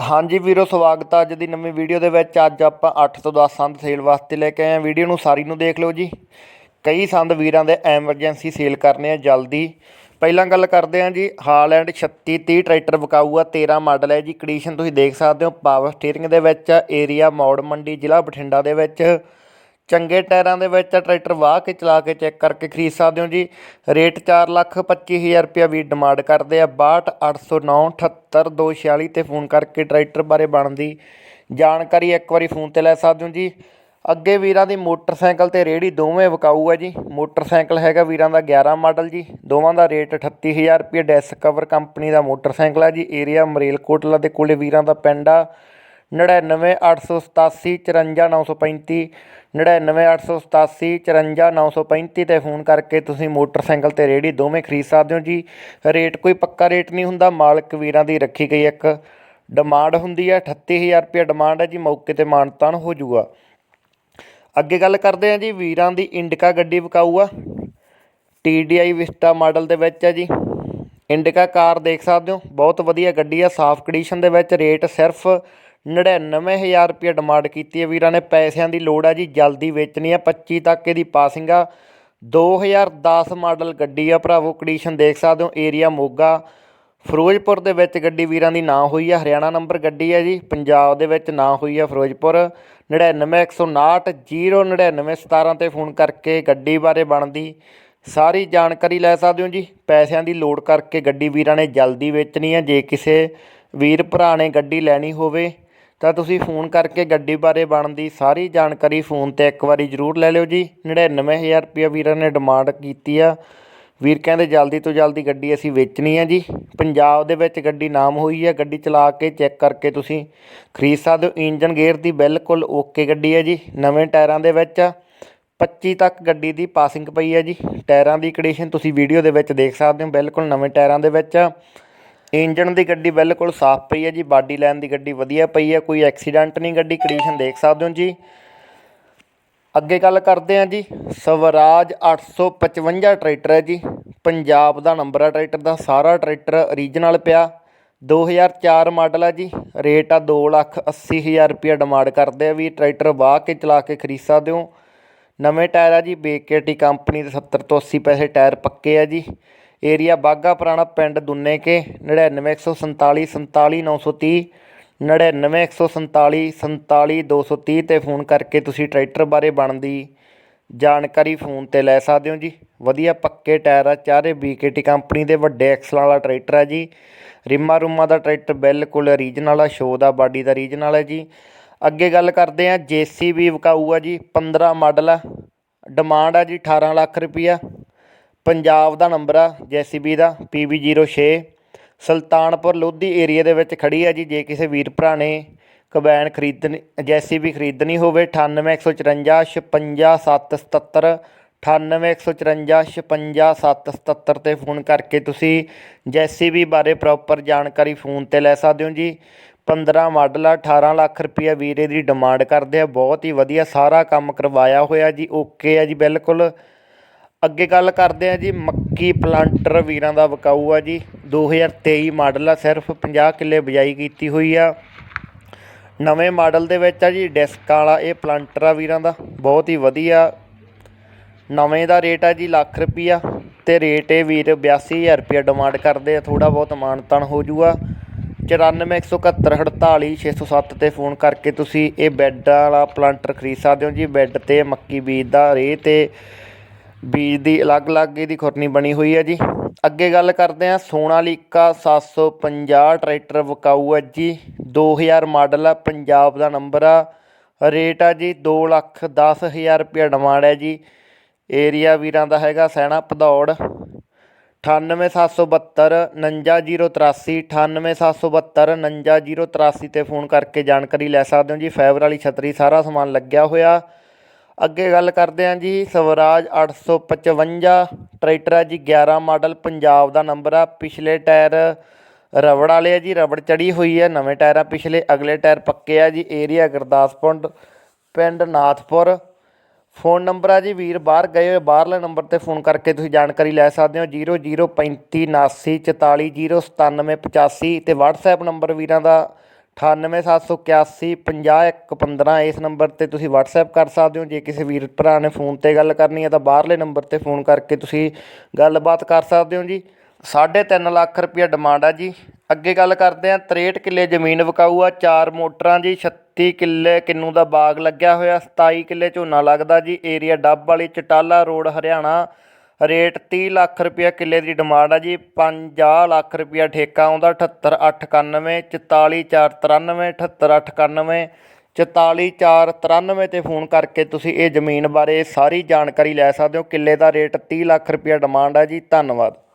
ਹਾਂਜੀ ਵੀਰੋ, ਸਵਾਗਤ ਆ ਅੱਜ ਦੀ ਨਵੀਂ ਵੀਡੀਓ ਦੇ ਵਿੱਚ। ਅੱਜ ਆਪਾਂ 8 ਤੋਂ 10 ਸੰਦ ਸੇਲ ਵਾਸਤੇ ਲੈ ਕੇ ਆਏ ਹਾਂ। ਵੀਡੀਓ ਨੂੰ ਸਾਰੀ ਨੂੰ ਦੇਖ ਲਓ ਜੀ। ਕਈ ਸੰਦ ਵੀਰਾਂ ਦੇ ਐਮਰਜੈਂਸੀ ਸੇਲ ਕਰਨੇ ਆ ਜਲਦੀ। ਪਹਿਲਾਂ ਗੱਲ ਕਰਦੇ ਹਾਂ ਜੀ ਹਾਲੈਂਡ 3630 ਟਰੈਕਟਰ ਵਿਕਾਊ ਆ 13 ਮਾਡਲ ਹੈ ਜੀ। ਕੰਡੀਸ਼ਨ ਤੁਸੀਂ ਦੇਖ ਸਕਦੇ ਹੋ ਪਾਵਰ ਸਟੀਅਰਿੰਗ ਦੇ ਵਿੱਚ ਏਰੀਆ ਮੌੜ ਮੰਡੀ, ਜ਼ਿਲ੍ਹਾ ਬਠਿੰਡਾ ਦੇ ਵਿੱਚ। ਚੰਗੇ ਟਾਇਰਾਂ ਦੇ ਵਿੱਚ ਆ, ਟਰੈਕਟਰ ਵਾਹ ਕੇ ਚਲਾ ਕੇ ਚੈੱਕ ਕਰਕੇ ਖਰੀਦ ਸਕਦੇ ਹੋ ਜੀ। ਰੇਟ ਚਾਰ ਲੱਖ ਪੱਚੀ ਹਜ਼ਾਰ ਰੁਪਇਆ ਵੀ ਡਿਮਾਂਡ ਕਰਦੇ ਆ। 62809 78246 ਤੇ ਫੋਨ ਕਰਕੇ ਟਰੈਕਟਰ ਬਾਰੇ ਬਣਦੀ ਜਾਣਕਾਰੀ ਇੱਕ ਵਾਰੀ ਫੋਨ ਤੇ ਲੈ ਸਕਦੇ ਹੋ ਜੀ। ਅੱਗੇ ਵੀਰਾਂ ਦੀ ਮੋਟਰਸਾਈਕਲ ਤੇ ਰੇੜੀ ਦੋਵੇਂ ਵਿਕਾਊ ਹੈ ਜੀ। ਮੋਟਰਸਾਈਕਲ ਹੈਗਾ ਵੀਰਾਂ ਦਾ 11 ਮਾਡਲ ਜੀ। ਦੋਵਾਂ ਦਾ ਰੇਟ 38000 ਰੁਪਏ ਡਿਸਕਵਰ ਕੰਪਨੀ ਦਾ ਮੋਟਰਸਾਈਕਲ ਹੈ ਜੀ। ਏਰੀਆ ਮਰੇਲਕੋਟਲਾ ਦੇ ਕੋਲੇ ਵੀਰਾਂ ਦਾ ਪਿੰਡ ਆ। ਨੜਿਨਵੇਂ ਅੱਠ ਸੌ ਸਤਾਸੀ ਚੁਰੰਜਾ ਨੌ ਸੌ ਪੈਂਤੀ, ਨੜਿਨਵੇਂ ਅੱਠ ਸੌ ਸਤਾਸੀ ਚੁਰੰਜਾ ਨੌ ਸੌ ਪੈਂਤੀ ਤੇ ਫੋਨ ਕਰਕੇ ਤੁਸੀਂ ਮੋਟਰਸਾਈਕਲ ਤੇ ਰੇਹੜੀ ਦੋਵੇਂ ਖਰੀਦ ਸਕਦੇ ਹੋ ਜੀ। ਰੇਟ ਕੋਈ ਪੱਕਾ ਰੇਟ ਨਹੀਂ ਹੁੰਦਾ, ਮਾਲਕ ਵੀਰਾਂ ਦੀ ਰੱਖੀ ਗਈ ਇੱਕ ਡਿਮਾਂਡ ਹੁੰਦੀ ਹੈ 38000 ਰੁਪਏ ਡਿਮਾਂਡ ਹੈ ਜੀ, ਮੌਕੇ ਤੇ ਮਾਨਤਾਨ ਹੋ ਜਾਊਗਾ। ਅੱਗੇ ਗੱਲ ਕਰਦੇ ਹਾਂ ਜੀ, ਵੀਰਾਂ ਦੀ ਇੰਡਿਕਾ ਗੱਡੀ ਵਿਕਾਊ ਆ TDI ਵਿਸਟਾ ਮਾਡਲ ਦੇ ਵਿੱਚ ਹੈ ਜੀ। ਇੰਡਿਕਾ ਕਾਰ ਦੇਖ ਸਕਦੇ ਹੋ, ਬਹੁਤ ਵਧੀਆ ਗੱਡੀ ਆ ਸਾਫ਼ ਕੰਡੀਸ਼ਨ ਦੇ ਵਿੱਚ, ਰੇਟ ਸਿਰਫ 99000 ਰੁਪਏ ਡਿਮਾਂਡ ਕੀਤੀ ਹੈ। ਵੀਰਾਂ ਨੇ ਪੈਸਿਆਂ ਦੀ ਲੋੜ ਆ ਜੀ, ਜਲਦੀ ਵੇਚਣੀ ਆ 25 ਤੱਕ ਇਹਦੀ ਪਾਸਿੰਗ ਆ। 2010 ਮਾਡਲ ਗੱਡੀ ਆ ਭਰਾਵੋ ਕੰਡੀਸ਼ਨ ਦੇਖ ਸਕਦੇ ਹੋ ਏਰੀਆ ਮੋਗਾ। ਫਿਰੋਜ਼ਪੁਰ ਦੇ ਵਿੱਚ ਗੱਡੀ ਵੀਰਾਂ ਦੀ ਨਾਂ ਹੋਈ ਆ, ਹਰਿਆਣਾ ਨੰਬਰ ਗੱਡੀ ਹੈ ਜੀ। ਪੰਜਾਬ ਦੇ ਵਿੱਚ ਨਾਂ ਹੋਈ ਆ ਫਿਰੋਜ਼ਪੁਰ। 9915909917 ਤੇ ਫੋਨ ਕਰਕੇ ਗੱਡੀ ਬਾਰੇ ਬਣਦੀ। ਸਾਰੀ ਜਾਣਕਾਰੀ ਲੈ ਸਕਦੇ ਹੋ ਜੀ। ਪੈਸਿਆਂ ਦੀ ਲੋੜ ਕਰਕੇ ਗੱਡੀ ਵੀਰਾਂ ਨੇ ਜਲਦੀ ਵੇਚਣੀ ਹੈ। ਜੇ ਕਿਸੇ ਵੀਰ ਭਰਾ ਨੇ ਗੱਡੀ ਲੈਣੀ ਹੋਵੇ ਤਾਂ ਤੁਸੀਂ ਫੋਨ ਕਰਕੇ ਗੱਡੀ ਬਾਰੇ ਬਣਦੀ ਸਾਰੀ ਜਾਣਕਾਰੀ ਫੋਨ ਤੇ ਇੱਕ ਵਾਰੀ ਜ਼ਰੂਰ ਲੈ ਲਿਓ ਜੀ। 99000 ਰੁਪਏ ਵੀਰਾਂ ਨੇ ਡਿਮਾਂਡ ਕੀਤੀ ਆ। ਵੀਰ ਕਹਿੰਦੇ ਜਲਦੀ ਤੋਂ ਜਲਦੀ ਗੱਡੀ ਅਸੀਂ ਵੇਚਣੀ ਆ ਜੀ। ਪੰਜਾਬ ਦੇ ਵਿੱਚ ਗੱਡੀ ਨਾਮ ਹੋਈ ਆ, ਗੱਡੀ ਚਲਾ ਕੇ ਚੈੱਕ ਕਰਕੇ ਤੁਸੀਂ ਖਰੀਦ ਸਕਦੇ ਹੋ। ਇੰਜਨ ਗੇਅਰ ਦੀ ਬਿਲਕੁਲ ਓਕੇ ਗੱਡੀ ਹੈ ਜੀ। ਨਵੇਂ ਟਾਇਰਾਂ ਦੇ ਵਿੱਚ ਆ 25 ਤੱਕ ਗੱਡੀ ਦੀ ਪਾਸਿੰਗ ਪਈ ਹੈ ਜੀ। ਟਾਇਰਾਂ ਦੀ ਕੰਡੀਸ਼ਨ ਤੁਸੀਂ ਵੀਡੀਓ ਦੇ ਵਿੱਚ ਦੇਖ ਸਕਦੇ ਹੋ। ਬਿਲਕੁਲ ਨਵੇਂ ਟਾਇਰਾਂ ਦੇ ਵਿੱਚ ਇੰਜਣ ਦੀ ਗੱਡੀ ਬਿਲਕੁਲ ਸਾਫ਼ ਪਈ ਹੈ ਜੀ, ਬਾਡੀ ਲਾਈਨ ਦੀ ਗੱਡੀ ਵਧੀਆ ਪਈ ਹੈ, ਕੋਈ ਐਕਸੀਡੈਂਟ ਨਹੀਂ ਗੱਡੀ ਕੰਡੀਸ਼ਨ ਦੇਖ ਸਕਦੇ ਹੋ ਜੀ। ਅੱਗੇ ਗੱਲ ਕਰਦੇ ਹਾਂ ਜੀ, ਸਵਰਾਜ 855 ਟਰੈਕਟਰ ਹੈ ਜੀ, ਪੰਜਾਬ ਦਾ ਨੰਬਰ ਹੈ ਟਰੈਕਟਰ ਦਾ, ਸਾਰਾ ਟਰੈਕਟਰ ਓਰੀਜਨਲ ਪਿਆ 2004 ਮਾਡਲ ਹੈ ਜੀ ਰੇਟ ਆ 280000 ਰੁਪਏ ਡਿਮਾਂਡ ਕਰਦੇ ਆ ਵੀ ਟਰੈਕਟਰ ਵਾਹ ਕੇ ਚਲਾ ਕੇ ਖਰੀਦ ਸਕਦੇ ਹੋ। ਨਵੇਂ ਟਾਇਰ ਆ ਜੀ, ਬੇਕੇਟੀ ਕੰਪਨੀ ਦੇ 70 ਤੋਂ 80 ਪੈਸੇ ਟਾਇਰ ਪੱਕੇ ਆ ਜੀ। ਏਰੀਆ ਬਾਗਾ ਪੁਰਾਣਾ ਪਿੰਡ ਦੁੰਨੇ ਕੇ 99147 47930 99147 47230 ਤੇ ਫੋਨ ਕਰਕੇ ਤੁਸੀਂ ਟਰੈਕਟਰ ਬਾਰੇ ਬਣਦੀ ਜਾਣਕਾਰੀ ਫੋਨ ਤੇ ਲੈ ਸਕਦੇ ਹੋ ਜੀ। ਵਧੀਆ, ਪੱਕੇ ਟਾਇਰ ਆ, ਚਾਰੇ ਬੀਕੇਟੀ ਕੰਪਨੀ ਦੇ, ਵੱਡੇ ਐਕਸਲਾਂ ਵਾਲਾ ਟਰੈਕਟਰ ਆ ਜੀ। ਰਿਮਾ ਰੂਮਾ ਦਾ ਟਰੈਕਟਰ ਬਿਲਕੁਲ ਰੀਜਨਲ ਆ ਸ਼ੋ ਦਾ, ਬਾਡੀ ਦਾ ਰੀਜਨਲ ਹੈ ਜੀ। ਅੱਗੇ ਗੱਲ ਕਰਦੇ ਆ ਜੇਸੀਬੀ ਵਿਕਾਊ ਆ ਜੀ 15 ਮਾਡਲ ਆ ਡਿਮਾਂਡ ਆ ਜੀ 18 ਲੱਖ ਰੁਪਈਆ। ਪੰਜਾਬ ਦਾ ਨੰਬਰ ਆ ਜੇਸੀਬੀ ਦਾ PB06 ਸੁਲਤਾਨਪੁਰ ਲੋਧੀ ਏਰੀਆ ਦੇ ਵਿੱਚ ਖੜੀ ਆ ਜੀ, ਜੇ ਕਿਸੇ ਵੀਰ ਭਰਾ ਨੇ ਕਬੈਨ ਖਰੀਦਣੀ ਜੇਸੀਬੀ ਖਰੀਦਣੀ ਹੋਵੇ 98154 55777 98154 55777 ਤੇ ਫੋਨ ਕਰਕੇ ਤੁਸੀਂ ਜੇਸੀਬੀ ਬਾਰੇ ਪ੍ਰੋਪਰ ਜਾਣਕਾਰੀ ਫੋਨ ਤੇ ਲੈ ਸਕਦੇ ਹੋ ਜੀ। 15 ਮਾਡਲ ਆ 18 ਲੱਖ ਰੁਪਈਆ ਵੀਰੇ ਦੀ ਡਿਮਾਂਡ ਕਰਦੇ ਆ, ਬਹੁਤ ਹੀ ਵਧੀਆ ਸਾਰਾ ਕੰਮ ਕਰਵਾਇਆ ਹੋਇਆ ਜੀ ਓਕੇ ਆ ਜੀ, ਬਿਲਕੁਲ। ਅੱਗੇ ਗੱਲ ਕਰਦੇ ਆ ਜੀ, ਮੱਕੀ ਪਲਾਂਟਰ ਵੀਰਾਂ ਦਾ ਵਿਕਾਊ ਆ ਜੀ। 2023 ਮਾਡਲ ਆ, ਸਿਰਫ 50 ਕਿੱਲੇ ਬਿਜਾਈ ਕੀਤੀ ਹੋਈ ਆ। ਨਵੇਂ ਮਾਡਲ ਦੇ ਵਿੱਚ ਆ ਜੀ, ਡਿਸਕ ਵਾਲਾ ਇਹ ਪਲਾਂਟਰ ਆ ਵੀਰਾਂ ਦਾ, ਬਹੁਤ ਹੀ ਵਧੀਆ। ਨਵੇਂ ਦਾ ਰੇਟ ਆ ਜੀ ਲੱਖ ਰੁਪਈਆ, ਤੇ ਰੇਟ ਇਹ ਵੀਰ 82000 ਰੁਪਈਆ ਡਿਮਾਂਡ ਕਰਦੇ ਆ ਥੋੜਾ ਬਹੁਤ ਮਾਨਤਨ ਹੋ ਜੂਗਾ। 9417484607 ਤੇ ਫੋਨ ਕਰਕੇ ਤੁਸੀਂ ਇਹ ਬੈੱਡ ਵਾਲਾ ਪਲਾਂਟਰ ਖਰੀਦ ਸਕਦੇ ਹੋ ਜੀ, ਬੈੱਡ ਤੇ ਮੱਕੀ ਬੀਜ ਦਾ ਰੇ ਤੇ ਬੀਜ ਦੀ ਅਲੱਗ-ਅਲੱਗ ਇਹਦੀ ਖੁਰਨੀ ਬਣੀ ਹੋਈ ਹੈ ਜੀ। ਅੱਗੇ ਗੱਲ ਕਰਦੇ ਹਾਂ, ਸੋਨਾਲੀਕਾ 750 ਟਰੈਕਟਰ ਵਕਾਊ ਹੈ ਜੀ। 2000 ਮਾਡਲ ਆ, ਪੰਜਾਬ ਦਾ ਨੰਬਰ ਆ। ਰੇਟ ਆ ਜੀ 2 ਲੱਖ 10000 ਰੁਪਏ ਡਿਮਾਂਡ ਹੈ ਜੀ। ਏਰੀਆ ਵੀਰਾਂ ਦਾ ਹੈਗਾ ਸੈਣਾ ਭਦੌੜ। 98772 59083 98772 59083 ਤੇ ਫੋਨ ਕਰਕੇ ਜਾਣਕਾਰੀ ਲੈ ਸਕਦੇ ਹੋ ਜੀ। ਫਾਈਬਰ ਵਾਲੀ ਛਤਰੀ ਸਾਰਾ ਸਮਾਨ ਲੱਗਿਆ ਹੋਇਆ। ਅੱਗੇ ਗੱਲ ਕਰਦੇ ਹਾਂ ਜੀ, ਸਵਰਾਜ 855 ਟਰੈਕਟਰ ਆ ਜੀ 11 ਮਾਡਲ, ਪੰਜਾਬ ਦਾ ਨੰਬਰ ਆ, ਪਿਛਲੇ ਟਾਇਰ ਰਬੜ ਵਾਲੇ ਆ ਜੀ, ਰਬੜ ਚੜੀ ਹੋਈ ਹੈ, ਨਵੇਂ ਟਾਇਰ ਆ ਪਿਛਲੇ, ਅਗਲੇ ਟਾਇਰ ਪੱਕੇ ਆ ਜੀ, ਏਰੀਆ ਗੁਰਦਾਸਪੁਰ, ਪਿੰਡ ਨਾਥਪੁਰ। ਫੋਨ ਨੰਬਰ ਆ ਜੀ, ਵੀਰ ਬਾਹਰ ਗਏ ਹੋਏ, ਬਾਹਰਲੇ ਨੰਬਰ ਤੇ ਫੋਨ ਕਰਕੇ ਤੁਸੀਂ ਜਾਣਕਾਰੀ ਲੈ ਸਕਦੇ ਹੋ 0035 79 44 097 85 ਤੇ WhatsApp ਨੰਬਰ ਵੀਰਾਂ ਦਾ 98781 50115 ਇਸ ਨੰਬਰ ਤੇ ਤੁਸੀਂ WhatsApp ਕਰ ਸਕਦੇ ਹੋ ਜੇ ਕਿਸੇ ਵੀਰ ਭਰਾ ਨੇ ਫੋਨ ਤੇ ਗੱਲ ਕਰਨੀ ਹੈ ਤਾਂ ਬਾਹਰਲੇ ਨੰਬਰ ਤੇ ਫੋਨ ਕਰਕੇ ਤੁਸੀਂ ਗੱਲਬਾਤ ਕਰ ਸਕਦੇ ਹੋ ਜੀ ਸਾਢੇ ਤਿੰਨ ਲੱਖ ਰੁਪਇਆ ਡਿਮਾਂਡ ਆ ਜੀ ਅੱਗੇ ਗੱਲ ਕਰਦੇ ਆ 63 ਕਿੱਲੇ ਜ਼ਮੀਨ ਵਿਕਾਊ ਆ ਚਾਰ ਮੋਟਰਾਂ ਜੀ 36 ਕਿੱਲੇ ਕਿੰਨੂ ਦਾ ਬਾਗ ਲੱਗਿਆ ਹੋਇਆ 27 ਕਿੱਲੇ ਝੋਨਾ ਲੱਗਦਾ ਜੀ area Dabwali Chautala road Haryana rate ਤੀਹ ਲੱਖ ਰੁਪਇਆ ਕਿੱਲੇ ਦੀ ਡਿਮਾਂਡ ਆ ਜੀ 50 ਲੱਖ ਰੁਪਇਆ ਠੇਕਾ ਆਉਂਦਾ, ਅਠੱਤਰ ਅੱਠ ਇਕਾਨਵੇਂ, ਚੁਤਾਲੀ ਚਾਰ ਤਰਾਨਵੇਂ, ਅਠੱਤਰ ਅੱਠ ਇਕਾਨਵੇਂ, ਚੁਤਾਲੀ ਚਾਰ ਤਰਾਨਵੇਂ ਤੇ ਫੋਨ ਕਰਕੇ ਤੁਸੀਂ ਇਹ ਜ਼ਮੀਨ ਬਾਰੇ ਸਾਰੀ ਜਾਣਕਾਰੀ ਲੈ ਸਕਦੇ ਹੋ। ਕਿੱਲੇ ਦਾ ਰੇਟ ਤੀਹ ਲੱਖ ਰੁਪਇਆ ਡਿਮਾਂਡ ਆ ਜੀ, ਧੰਨਵਾਦ।